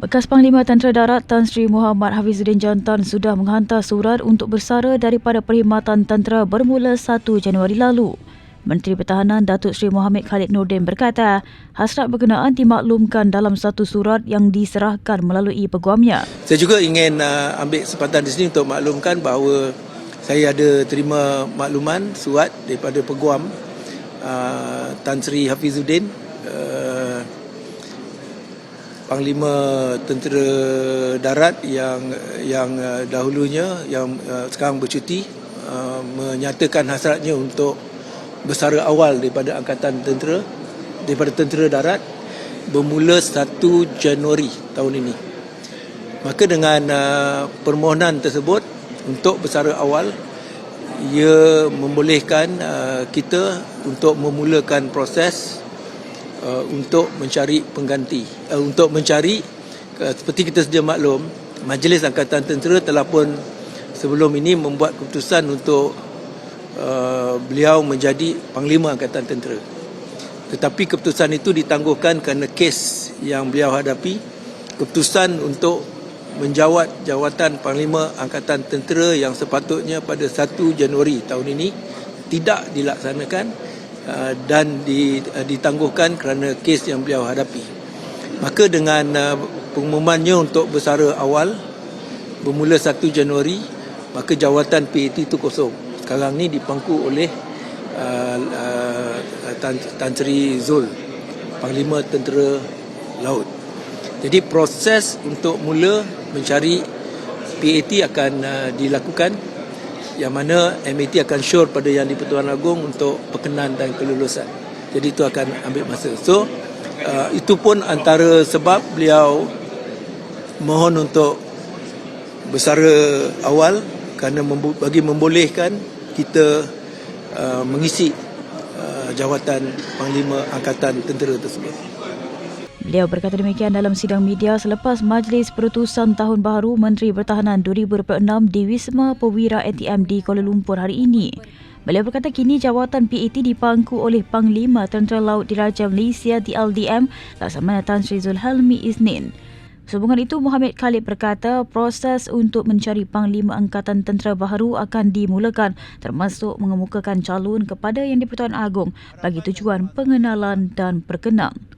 Bekas Panglima Tentera Darat Tan Sri Muhammad Hafizuddin Jantan sudah menghantar surat untuk bersara daripada Perkhidmatan Tentera bermula 1 Januari lalu. Menteri Pertahanan Datuk Seri Mohamed Khalid Nordin berkata, hasrat berkenaan dimaklumkan dalam satu surat yang diserahkan melalui peguamnya. Saya juga ingin uh, ambil kesempatan di sini untuk maklumkan bahawa saya ada terima makluman surat daripada peguam uh, Tan Sri Hafizuddin uh, Panglima Tentera Darat yang yang uh, dahulunya yang uh, sekarang bercuti uh, menyatakan hasratnya untuk bersara awal daripada angkatan tentera daripada tentera darat bermula 1 Januari tahun ini. Maka dengan permohonan tersebut untuk bersara awal ia membolehkan kita untuk memulakan proses uh, untuk mencari pengganti uh, untuk mencari uh, seperti kita sedia maklum Majlis Angkatan Tentera telah pun sebelum ini membuat keputusan untuk uh, beliau menjadi Panglima Angkatan Tentera. Tetapi keputusan itu ditangguhkan kerana kes yang beliau hadapi keputusan untuk menjawat jawatan Panglima Angkatan Tentera yang sepatutnya pada 1 Januari tahun ini tidak dilaksanakan Uh, dan uh, ditangguhkan kerana kes yang beliau hadapi. Maka dengan uh, pengumumannya untuk bersara awal bermula 1 Januari, maka jawatan PAT itu kosong. Sekarang ni dipangku oleh Tan, Sri Zul, Panglima Tentera Laut. Jadi proses untuk mula mencari PAT akan dilakukan yang mana MAT akan sure pada yang di Pertuan Agong untuk perkenan dan kelulusan. Jadi itu akan ambil masa. So uh, itu pun antara sebab beliau mohon untuk bersara awal kerana membo- bagi membolehkan kita uh, mengisi uh, jawatan Panglima Angkatan Tentera tersebut. Beliau berkata demikian dalam sidang media selepas Majlis Perutusan Tahun Baharu Menteri Pertahanan 2026 di Wisma Pewira ATM di Kuala Lumpur hari ini. Beliau berkata kini jawatan PAT dipangku oleh Panglima Tentera Laut Diraja Malaysia di LDM Laksamana Tan Sri Zulhalmi Isnin. Sehubungan itu, Muhammad Khalid berkata proses untuk mencari Panglima Angkatan Tentera Baharu akan dimulakan termasuk mengemukakan calon kepada Yang di-Pertuan Agong bagi tujuan pengenalan dan perkenang.